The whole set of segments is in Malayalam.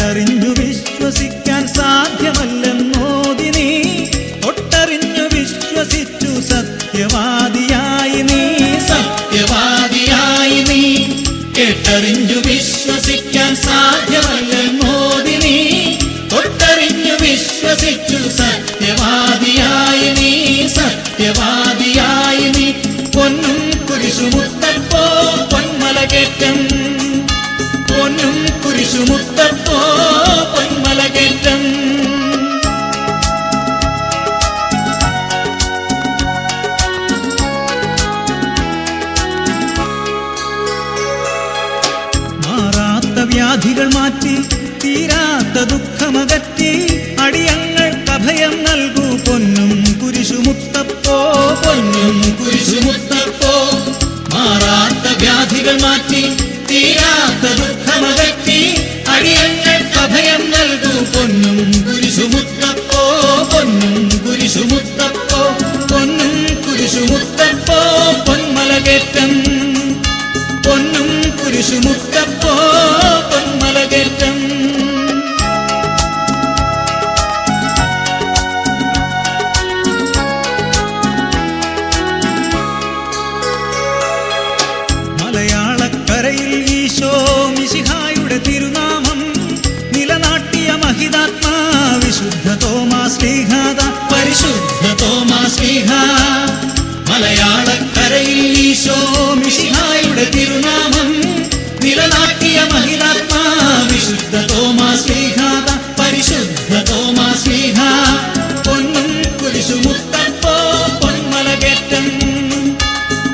ഒട്ടറിഞ്ഞു വിശ്വസിക്കാൻ സാധ്യമല്ലെന്നോ നീ ഒട്ടറിഞ്ഞു വിശ്വസിച്ചു സത്യവാദിയായി നീ. സത്യവാദിയായി നീ. കേട്ടറിഞ്ഞു വിശ്വസിക്കാൻ സാധ്യമല്ലെന്നോ നീ ഒട്ടറിഞ്ഞു വിശ്വസിച്ചു സത്യവാദിയായി നീ. സത്യവാദിയായി നീ. പൊന്നും കുരിശുമുത്തപ്പോ പൊന്മല കേറ്റം കുരിശുമുത്തപ്പോ പൊന്മലകേറ്റം. മാറാത്ത വ്യാധികൾ മാറ്റി തീരാത്ത ദുഃഖമകറ്റി അടിയങ്ങൾക്ക് അഭയം നൽകൂ പൊന്നും കുരിശുമുത്തപ്പോ പൊന്നും കുരിശുമുത്തപ്പോ. മാറാത്ത വ്യാധികൾ മാറ്റി കുരിശുമുത്തപ്പോ പൊന്മലകേറ്റം. പൊന്നും കുരിശു മുത്തപ്പോ പൊന്മലകേറ്റം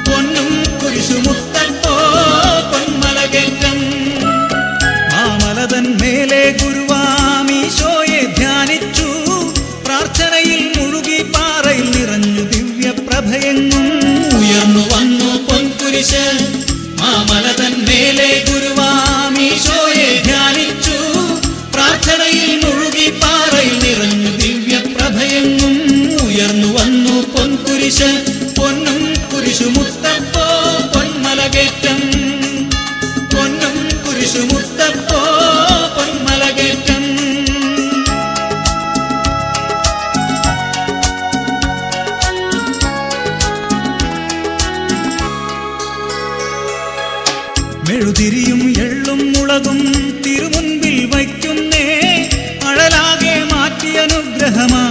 പൊന്നും കുരിശുമുത്തപ്പോ പൊന്മലകേറ്റം. മാമലതൻ മേലെ ഗുരുവാമീശോയെ ധ്യാനിച്ചു. പ്രാർത്ഥനയിൽ മുഴുകി പാറയിൽ നിറഞ്ഞു ദിവ്യപ്രഭയെങ്ങും ഉയർന്നു വന്നു പൊൻകുരിശ്. മാമലതൻ മേലെ ഗുരുവാമീശോയെ ധ്യാനിച്ചു. പ്രാർത്ഥനയിൽ മുഴുകി പാറയിൽ നിറഞ്ഞു ദിവ്യപ്രഭയെങ്ങും ഉയർന്നു വന്നു പൊൻകുരിശ്. பொன்மலகேற்றம் பொன்னும் குருஷு முத்தப்போ பொன்மலகேற்றம். மெழுதிரியும் எள்ளும் உலகும் திருமுன்பில் வைக்குன்னே அழலாகே மாற்றி அனுகிரகமா.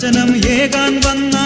തിരുവചനം ഏകാൻ വന്ന